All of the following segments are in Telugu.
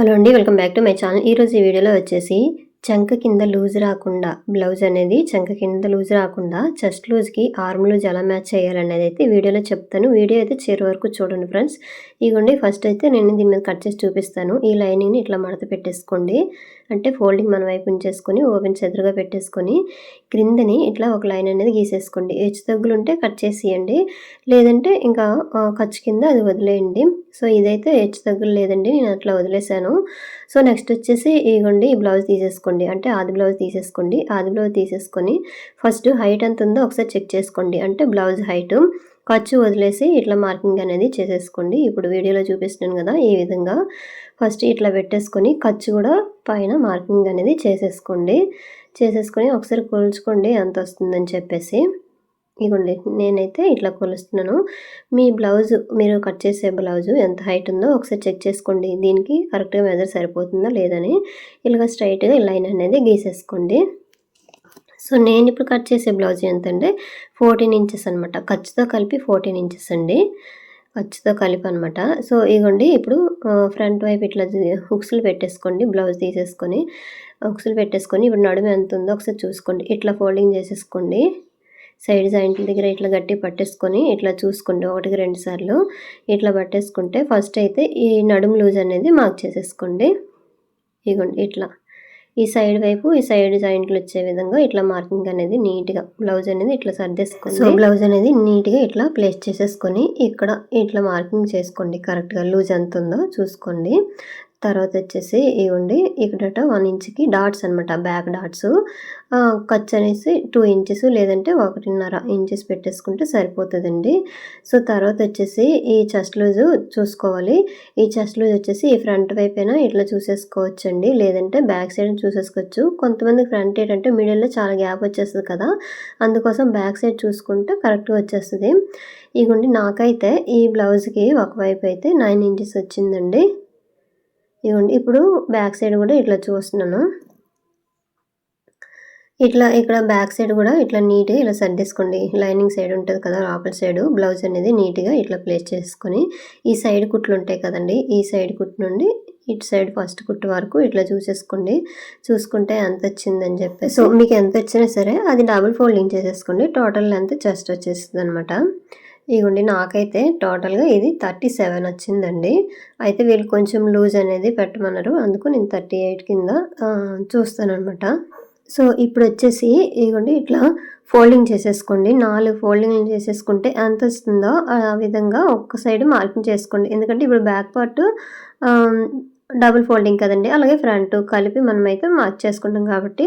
హలో అండి welcome back to my channel. ఈరోజు ఈ వీడియోలో వచ్చేసి చంక కింద లూజ్ రాకుండా బ్లౌజ్ అనేది చంక కింద లూజ్ రాకుండా చెస్ట్ లూజ్కి ఆర్మ్ లూజ్ ఎలా మ్యాచ్ చేయాలనేది అయితే వీడియోలో చెప్తాను. వీడియో అయితే చివరి వరకు చూడండి ఫ్రెండ్స్. ఇగోండి ఫస్ట్ అయితే నేను దీని మీద కట్ చేసి చూపిస్తాను. ఈ లైనింగ్ని ఇట్లా మడత పెట్టేసుకోండి. అంటే ఫోల్డింగ్ మన వైపు ఉంచేసుకొని ఓపెన్ ఎదురుగా పెట్టేసుకొని క్రిందని ఇట్లా ఒక లైన్ అనేది గీసేసుకోండి. హెచ్చు తగ్గులు ఉంటే కట్ చేసేయండి. లేదంటే ఇంకా ఖర్చు కింద అది వదిలేయండి. సో ఇదైతే హెచ్చు తగ్గులు లేదండి. నేను అట్లా వదిలేసాను. సో నెక్స్ట్ వచ్చేసి ఇగోండి ఈ బ్లౌజ్ తీసేసుకోండి. అంటే ఆది బ్లౌజ్ తీసేసుకోండి. ఆది బ్లౌజ్ తీసేసుకొని ఫస్ట్ హైట్ ఎంత ఉందో ఒకసారి చెక్ చేసుకోండి. అంటే బ్లౌజ్ హైట్ ఖర్చు వదిలేసి ఇట్లా మార్కింగ్ అనేది చేసేసుకోండి. ఇప్పుడు వీడియోలో చూపిస్తున్నాను కదా ఈ విధంగా. ఫస్ట్ ఇట్లా పెట్టేసుకొని ఖర్చు కూడా పైన మార్కింగ్ అనేది చేసేసుకోండి. చేసేసుకొని ఒకసారి కొలుచుకోండి. ఎంత వస్తుందని చెప్పేసి. ఇదిగోండి నేనైతే ఇట్లా కొలుస్తున్నాను. మీ బ్లౌజ్ మీరు కట్ చేసే బ్లౌజ్ ఎంత హైట్ ఉందో ఒకసారి చెక్ చేసుకోండి. దీనికి కరెక్ట్గా మెజర్ సరిపోతుందా లేదని. ఇలాగ స్ట్రైట్గా లైన్ అనేది గీసేసుకోండి. సో నేను ఇప్పుడు కట్ చేసే బ్లౌజ్ ఎంతంటే ఫోర్టీన్ ఇంచెస్ అనమాట ఖర్చుతో కలిపి ఫోర్టీన్ ఇంచెస్ అండి. ఖర్చుతో కలిపి అనమాట సో ఇగోండి ఇప్పుడు ఫ్రంట్ వైపు ఇట్లా హుక్స్లు పెట్టేసుకోండి బ్లౌజ్ తీసేసుకొని. హుక్స్లు పెట్టేసుకొని ఇప్పుడు నడుము ఎంత ఉందో ఒకసారి చూసుకోండి. ఇట్లా ఫోల్డింగ్ చేసేసుకోండి. సైడ్ జాయింట్ల దగ్గర ఇట్లా గట్టి పట్టేసుకొని ఇట్లా చూసుకోండి ఒకటికి రెండు సార్లు ఇట్లా పట్టేసుకుంటే ఫస్ట్ అయితే ఈ నడుము లూజ్ అనేది మార్క్ చేసేసుకోండి. ఇగోండి ఇట్లా. ఈ సైడ్ వైపు ఈ సైడ్ జాయింట్లు వచ్చే విధంగా ఇట్లా మార్కింగ్ అనేది నీట్గా బ్లౌజ్ అనేది ఇట్లా సర్దేసుకోండి. సో బ్లౌజ్ అనేది నీట్గా ఇట్లా ప్లేస్ చేసేసుకొని ఇక్కడ ఇట్లా మార్కింగ్ చేసుకోండి. కరెక్ట్గా లూజ్ ఎంత ఉందో చూసుకోండి. తర్వాత వచ్చేసి ఇవ్వండి ఇక్కడ వన్ ఇంచ్కి డాట్స్ అనమాట బ్యాక్ డాట్స్. ఖర్చు అనేసి టూ ఇంచెస్ లేదంటే ఒకటిన్నర ఇంచెస్ పెట్టేసుకుంటే సరిపోతుందండి. సో తర్వాత వచ్చేసి ఈ చెస్ట్ లూజ్ చూసుకోవాలి. ఈ చెస్ట్ లూజ్ వచ్చేసి ఈ ఫ్రంట్ వైపైనా ఇట్లా చూసేసుకోవచ్చు అండి లేదంటే బ్యాక్ సైడ్ చూసేసుకోవచ్చు. కొంతమంది ఫ్రంట్ ఏంటంటే మిడిల్లో చాలా గ్యాప్ వచ్చేస్తుంది కదా అందుకోసం బ్యాక్ సైడ్ చూసుకుంటే కరెక్ట్గా వచ్చేస్తుంది. ఇగుండి నాకైతే ఈ బ్లౌజ్కి ఒకవైపు అయితే నైన్ ఇంచెస్ వచ్చిందండి. ఇవ్వండి. ఇప్పుడు బ్యాక్ సైడ్ కూడా ఇట్లా చూస్తున్నాను. ఇట్లా ఇక్కడ బ్యాక్ సైడ్ కూడా ఇట్లా నీట్గా ఇలా సర్దేసుకోండి. లైనింగ్ సైడ్ ఉంటుంది కదా లోపల సైడ్. బ్లౌజ్ అనేది నీట్గా ఇట్లా ప్లేస్ చేసుకొని ఈ సైడ్ కుట్లు ఉంటాయి కదండి ఈ సైడ్ కుట్టు నుండి ఇటు సైడ్ ఫస్ట్ కుట్టు వరకు ఇట్లా చూసేసుకోండి. చూసుకుంటే ఎంత వచ్చిందని చెప్పి. సో మీకు ఎంత వచ్చినా సరే అది డబుల్ ఫోల్డింగ్ చేసేసుకోండి. టోటల్ లెంత్ చెస్ట్ వచ్చేస్తుంది అనమాట ఇగుండి నాకైతే టోటల్గా ఇది థర్టీ సెవెన్ వచ్చిందండి. అయితే వీళ్ళు కొంచెం లూజ్ అనేది పెట్టమన్నారు. అందుకు నేను థర్టీ ఎయిట్ కింద చూస్తానమాట సో ఇప్పుడు వచ్చేసి ఇదిగోండి ఇట్లా ఫోల్డింగ్ చేసేసుకోండి. నాలుగు ఫోల్డింగ్ చేసేసుకుంటే ఎంత వస్తుందో ఆ విధంగా ఒక్క సైడ్ మార్కింగ్ చేసుకోండి. ఎందుకంటే ఇప్పుడు బ్యాక్ పార్ట్ డబుల్ ఫోల్డింగ్ కదండి. అలాగే ఫ్రంట్ కలిపి మనమైతే మార్క్ చేసుకుంటాం కాబట్టి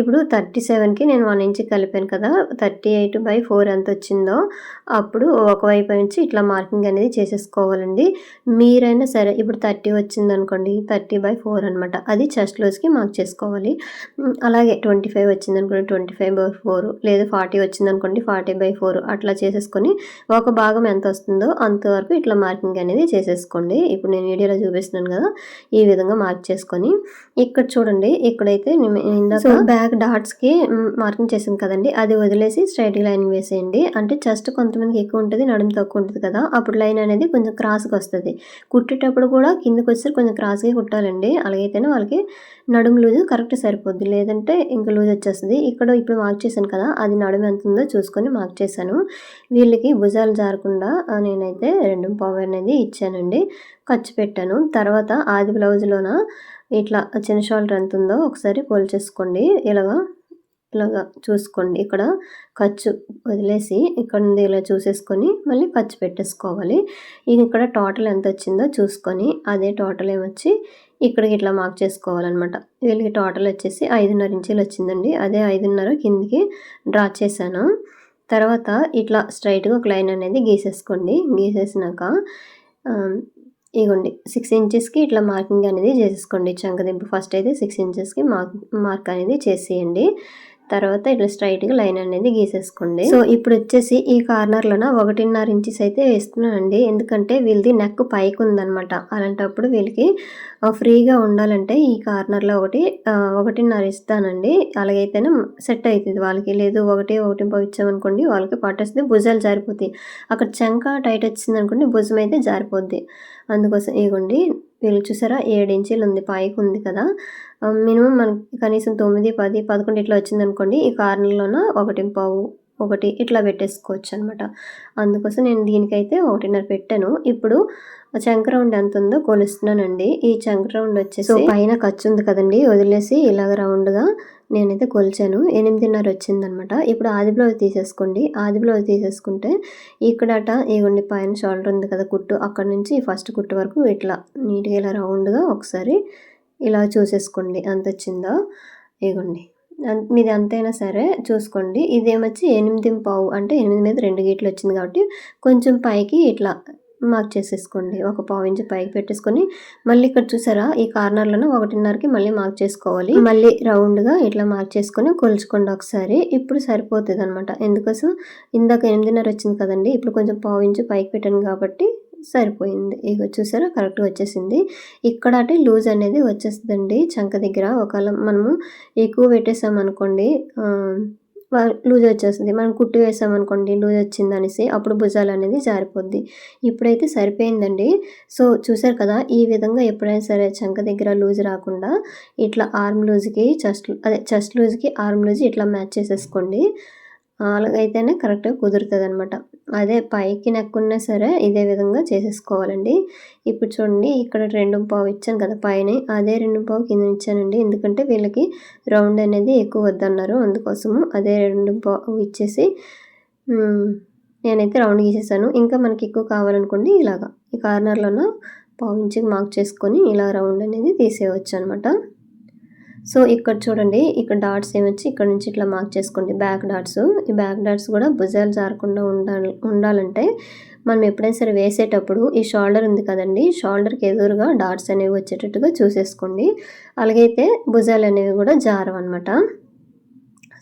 ఇప్పుడు థర్టీ సెవెన్కి నేను వన్ ఇంచ్ కలిపాను కదా థర్టీ ఎయిట్ బై ఫోర్ ఎంత వచ్చిందో అప్పుడు ఒకవైపు నుంచి ఇట్లా మార్కింగ్ అనేది చేసేసుకోవాలండి. మీరైనా సరే ఇప్పుడు థర్టీ వచ్చింది అనుకోండి థర్టీ బై ఫోర్ అనమాట అది చెస్ట్ లోజ్కి మార్క్ చేసుకోవాలి. అలాగే ట్వంటీ ఫైవ్ వచ్చింది అనుకోండి ట్వంటీ ఫైవ్ బై ఫోర్ లేదు ఫార్టీ వచ్చింది అనుకోండి ఫార్టీ బై ఫోర్ అట్లా చేసేసుకొని ఒక భాగం ఎంత వస్తుందో అంతవరకు ఇట్లా మార్కింగ్ అనేది చేసేసుకోండి. ఇప్పుడు నేను వీడియోలో చూపిస్తున్నాను కదా ఈ విధంగా మార్క్ చేసుకొని ఇక్కడ చూడండి ఇక్కడైతే ఇందాక బ్యాక్ డాట్స్కి మార్కింగ్ చేసాను కదండి అది వదిలేసి స్ట్రైట్ లైనింగ్ వేసేయండి. అంటే చెస్ట్ కొంతమందికి ఎక్కువ ఉంటుంది నడుము తక్కువ ఉంటుంది కదా అప్పుడు లైన్ అనేది కొంచెం క్రాస్గా వస్తుంది. కుట్టేటప్పుడు కూడా కిందకి వచ్చి కొంచెం క్రాస్గా కుట్టాలండి. అలాగైతేనే వాళ్ళకి నడుము లూజ్ కరెక్ట్ సరిపోద్ది. లేదంటే ఇంకా లూజ్ వచ్చేస్తుంది. ఇక్కడ ఇప్పుడు మార్క్ చేశాను కదా అది నడుము ఎంత ఉందో చూసుకొని మార్క్ చేశాను. వీళ్ళకి భుజాలు జారకుండా నేనైతే రెండు పావు అనేది ఇచ్చానండి. ఖర్చు పెట్టాను. తర్వాత ఆది బ్లౌజ్లోన ఇట్లా చిన్న షోల్డర్ ఎంత ఉందో ఒకసారి పోల్చేసుకోండి ఇలాగా ఇలాగా చూసుకోండి. ఇక్కడ ఖర్చు వదిలేసి ఇక్కడ నుండి ఇలా చూసేసుకొని మళ్ళీ ఖర్చు పెట్టేసుకోవాలి. ఇది ఇక్కడ టోటల్ ఎంత వచ్చిందో చూసుకొని అదే టోటల్ ఏమొచ్చి ఇక్కడికి ఇట్లా మార్క్ చేసుకోవాలన్నమాట. వీళ్ళకి టోటల్ వచ్చేసి ఐదున్నర ఇంచులు వచ్చిందండి. అదే ఐదున్నర కిందికి డ్రా చేశాను. తర్వాత ఇట్లా స్ట్రైట్గా ఒక లైన్ అనేది గీసేసుకోండి. గీసేసినాక ఇగోండి సిక్స్ ఇంచెస్కి ఇట్లా మార్కింగ్ అనేది చేసేసుకోండి. చంకదింపు ఫస్ట్ అయితే సిక్స్ ఇంచెస్కి మార్క్ మార్క్ అనేది చేసేయండి. తర్వాత ఇట్లా స్ట్రైట్గా లైన్ అనేది గీసేసుకోండి. సో ఇప్పుడు వచ్చేసి ఈ కార్నర్లోన ఒకటిన్నర ఇంచెస్ అయితే వేస్తున్నానండి. ఎందుకంటే వీళ్ళది నెక్ పైకి ఉందన్నమాట. అలాంటప్పుడు వీళ్ళకి ఫ్రీగా ఉండాలంటే ఈ కార్నర్లో ఒకటి ఒకటిన్నర ఇస్తానండి. అలాగైతేనే సెట్ అవుతుంది వాళ్ళకి. లేదు ఒకటి ఒకటి ఇచ్చామనుకోండి వాళ్ళకి పట్టేస్తుంది భుజాలు జారిపోతాయి. అక్కడ చంక టైట్ వచ్చింది అనుకోండి భుజం అయితే జారిపోద్ది. అందుకోసం ఇగోండి వీళ్ళు చూసారా? ఏడు ఇంచీలు ఉంది పైకి ఉంది కదా. మినిమం మనకి కనీసం తొమ్మిది పది పదకొండు ఇట్లా వచ్చింది అనుకోండి ఈ కార్నర్లోన ఒకటి పావు ఒకటి ఇట్లా పెట్టేసుకోవచ్చు అనమాట అందుకోసం నేను దీనికైతే ఒకటిన్నర పెట్టాను. ఇప్పుడు చంక రౌండ్ ఎంత ఉందో కొలుస్తున్నానండి. ఈ చంక రౌండ్ వచ్చేసి పైన ఖర్చు ఉంది కదండి వదిలేసి ఇలాగ రౌండ్గా నేనైతే కొలిచాను. ఎనిమిదిన్నర వచ్చిందనమాట. ఇప్పుడు ఆది బ్లౌజ్ తీసేసుకోండి. ఆది బ్లౌజ్ తీసేసుకుంటే ఇక్కడట ఇగోండి పైన షోల్డర్ ఉంది కదా కుట్టు అక్కడ నుంచి ఫస్ట్ కుట్టు వరకు ఇట్లా నీట్గా ఇలా రౌండ్గా ఒకసారి ఇలా చూసేసుకోండి. అంత వచ్చిందో? ఇగోండి మీది అంతైనా సరే చూసుకోండి. ఇదేమొచ్చి ఎనిమిది పావు అంటే ఎనిమిది మీద రెండు గీట్లు వచ్చింది కాబట్టి కొంచెం పైకి ఇట్లా మార్క్ చేసేసుకోండి. ఒక పావు ఇంచు పైకి పెట్టేసుకొని మళ్ళీ ఇక్కడ చూసారా? ఈ కార్నర్లను ఒకటిన్నరకి మళ్ళీ మార్క్ చేసుకోవాలి. మళ్ళీ రౌండ్గా ఇట్లా మార్క్ చేసుకొని కొలుచుకోండి ఒకసారి. ఇప్పుడు సరిపోతుంది అనమాట ఎందుకోసం? ఇందాక ఎనిమిదిన్నర వచ్చింది కదండి. ఇప్పుడు కొంచెం పావు ఇంచు పైకి పెట్టాను కాబట్టి సరిపోయింది. ఇక చూసారా? కరెక్ట్గా వచ్చేసింది. ఇక్కడ అంటే లూజ్ అనేది వచ్చేస్తుందండి. చంక దగ్గర. ఒకవేళ మనము ఎక్కువ పెట్టేసామనుకోండి లూజ్ వచ్చేస్తుంది. మనం కుట్టు వేసామనుకోండి లూజ్ వచ్చింది అనేసి అప్పుడు భుజాలు అనేది జారిపోద్ది. ఇప్పుడైతే సరిపోయిందండి. సో చూసారు కదా ఈ విధంగా ఎప్పుడైనా సరే చంక దగ్గర లూజ్ రాకుండా ఇట్లా ఆర్మ్ లూజ్కి చెస్ట్ అదే చెస్ట్ లూజ్కి ఆర్మ్ లూజ్ ఇట్లా మ్యాచ్ చేసేసుకోండి. అలాగైతేనే కరెక్ట్గా కుదురుతుంది అనమాట అదే పైకి నెక్కున్నా సరే ఇదే విధంగా చేసేసుకోవాలండి. ఇప్పుడు చూడండి ఇక్కడ రెండు పావు ఇచ్చాను కదా పైన. అదే రెండు పావు కింద ఇచ్చానండి. ఎందుకంటే వీళ్ళకి రౌండ్ అనేది ఎక్కువ వద్దన్నారు. అందుకోసము అదే రెండు పావు ఇచ్చేసి నేనైతే రౌండ్ గీసేసాను. ఇంకా మనకి ఎక్కువ కావాలనుకోండి ఇలాగా. ఈ కార్నర్లోనూ పావు ఇంచుకి మార్క్ చేసుకొని ఇలా రౌండ్ అనేది తీసేయవచ్చు అనమాట సో ఇక్కడ చూడండి ఇక్కడ డాట్స్ ఏమొచ్చి ఇక్కడ నుంచి ఇట్లా మార్క్ చేసుకోండి. Back dots. ఈ బ్యాక్ డాట్స్ కూడా భుజాలు జారకుండా ఉండాలి ఉండాలంటే మనం ఎప్పుడైనా సరే వేసేటప్పుడు ఈ షోల్డర్ ఉంది కదండి షోల్డర్కి ఎదురుగా డాట్స్ అనేవి వచ్చేటట్టుగా చూసేసుకోండి. అలాగైతే భుజాలు అనేవి కూడా జారవన్నమాట.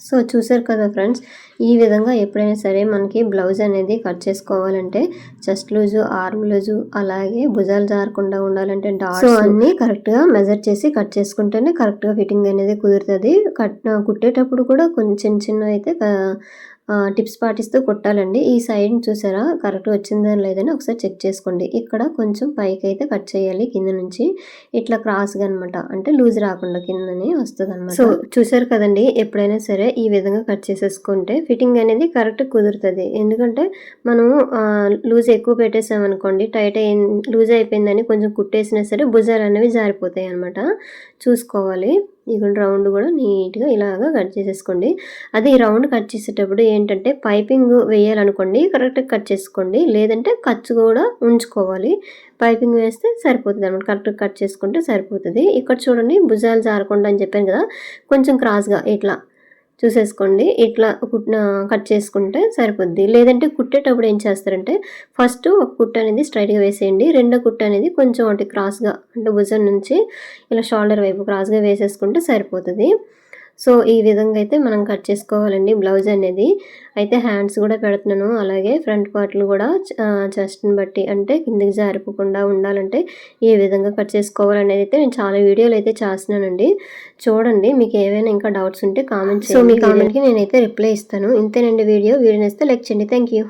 సో చూసారు కదా ఫ్రెండ్స్ ఈ విధంగా ఎప్పుడైనా సరే మనకి బ్లౌజ్ అనేది కట్ చేసుకోవాలంటే చెస్ట్ లూజు ఆర్మ్ లూజు అలాగే భుజాలు జారకుండా ఉండాలంటే డాట్స్ అన్నీ కరెక్ట్గా మెజర్ చేసి కట్ చేసుకుంటేనే కరెక్ట్గా ఫిట్టింగ్ అనేది కుదురుతుంది. కట్ కుట్టేటప్పుడు కూడా కొంచెం చిన్న చిన్న అయితే టిప్స్ పాటిస్తూ కుట్టాలండి. ఈ సైడ్ చూసారా? కరెక్ట్ వచ్చిందా లేదని ఒకసారి చెక్ చేసుకోండి. ఇక్కడ కొంచెం పైకి అయితే కట్ చేయాలి కింద నుంచి. ఇట్లా క్రాస్గా అనమాట అంటే లూజ్ రాకుండా కిందనే వస్తుంది అనమాట సో చూసారు కదండి? ఎప్పుడైనా సరే ఈ విధంగా కట్ చేసేసుకుంటే ఫిట్టింగ్ అనేది కరెక్ట్ కుదురుతుంది. ఎందుకంటే మనం లూజ్ ఎక్కువ పెట్టేసామనుకోండి టైట్ అయి లూజ్ అయిపోయిందని కొంచెం కుట్టేసినా సరే భుజాలు అనేవి జారిపోతాయి అనమాట చూసుకోవాలి. ఇదిగోండి రౌండ్ కూడా నీట్గా ఇలాగా కట్ చేసేసుకోండి. అదే ఈ రౌండ్ కట్ చేసేటప్పుడు ఏంటంటే పైపింగ్ వేయాలనుకోండి కరెక్ట్గా కట్ చేసుకోండి. లేదంటే ఖర్చు కూడా ఉంచుకోవాలి. పైపింగ్ వేస్తే సరిపోతుంది అనమాట. కరెక్ట్గా కట్ చేసుకుంటే సరిపోతుంది. ఇక్కడ చూడండి భుజాలు జారకుండా అని చెప్పాను కదా కొంచెం క్రాస్గా ఇట్లా చూసేసుకోండి. ఇట్లా కట్ చేసుకుంటే సరిపోద్ది. లేదంటే కుట్టేటప్పుడు ఏం చేస్తారంటే ఫస్ట్ ఒక కుట్ట అనేది స్ట్రైట్గా వేసేయండి. రెండో కుట్ట అనేది కొంచెం ఒకటి క్రాస్గా అంటే భుజం నుంచి ఇలా షోల్డర్ వైపు క్రాస్గా వేసేసుకుంటే సరిపోతుంది. సో ఈ విధంగా అయితే మనం కట్ చేసుకోవాలండి బ్లౌజ్ అనేది. అయితే హ్యాండ్స్ కూడా పెడుతున్నాను. అలాగే ఫ్రంట్ పార్ట్లు కూడా చెస్ట్ని బట్టి అంటే కిందికి జారిపోకుండా ఉండాలంటే ఈ విధంగా కట్ చేసుకోవాలనేది అయితే నేను చాలా వీడియోలు అయితే చేస్తున్నానండి. చూడండి మీకు ఏవైనా ఇంకా డౌట్స్ ఉంటే కామెంట్ సో మీ కామెంట్కి నేనైతే రిప్లై ఇస్తాను. ఇంతేనండి వీడియో. వీడియో నేస్తే లైక్ చేయండి. Thank you